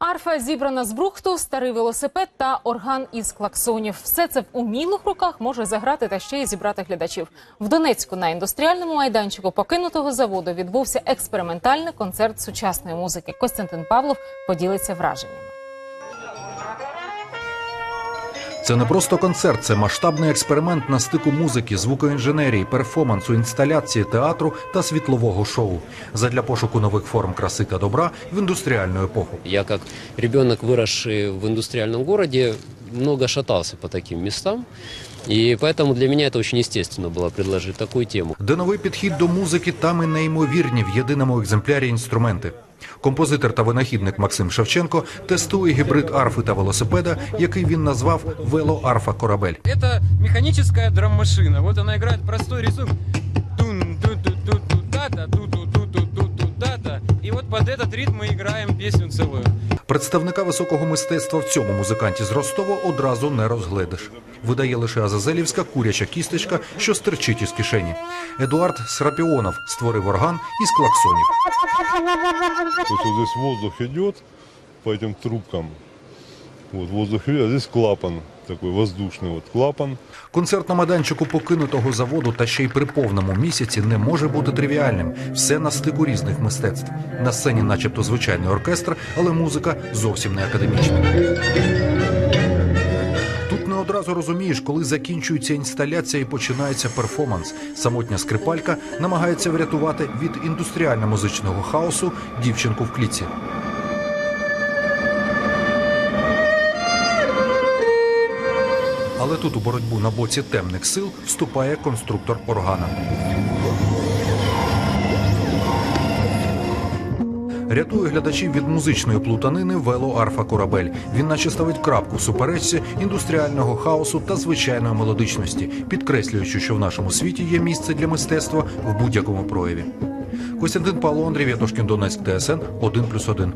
Арфа зібрана з брухту, старий велосипед та орган із клаксонів. Все це в умілих руках може заграти та ще й зібрати глядачів. В Донецьку на індустріальному майданчику покинутого заводу відбувся експериментальний концерт сучасної музики. Костянтин Павлов поділиться враженнями. Це не просто концерт, це масштабний експеримент на стику музики, звукоінженерії, перформансу, інсталяції, театру та світлового шоу задля пошуку нових форм краси та добра в індустріальну епоху. Я как ребенок, выросший в индустриальном городе, много шатался по таким местам. И поэтому для меня это очень естественно было предложить такую тему. Де новий підхід до музики, там і неймовірні в єдиному екземплярі інструменти. Композитор та винахідник Максим Шевченко тестує гібрид арфи та велосипеда, який він назвав велоарфа корабель. Это механическая драм-машина. Вот она играет простой рисунок. Тун ту ту ту ту та ту ту ту ту ту ту та И вот под этот ритм мы играем песню целую. Представника високого мистецтва в цьому музиканті з Ростова одразу не розгледиш. Видає лише азазелівська куряча кісточка, що стирчить із кишені. Едуард Срапіонов створив орган із клаксонів. То есть вот здесь воздух идет по этим трубкам. Вот воздух а здесь клапан такой воздушный вот клапан. Концерт на майданчику покинутого заводу та ще й при повному місяці не може бути тривіальним. Все на стику різних мистецтв. На сцені, начебто, звичайний оркестр, але музика зовсім не академічна. Одразу розумієш, коли закінчується інсталяція і починається перформанс. Самотня скрипалька намагається врятувати від індустріально-музичного хаосу дівчинку в кліці. Але тут у боротьбу на боці темних сил вступає конструктор органа. Рятує глядачів від музичної плутанини велоарфа корабель. Він наче ставить крапку в суперечці індустріального хаосу та звичайної мелодичності, підкреслюючи, що в нашому світі є місце для мистецтва в будь-якому прояві. Костянтин Павло Андрій Вєтошкін, Донецьк, ТСН 1+,1.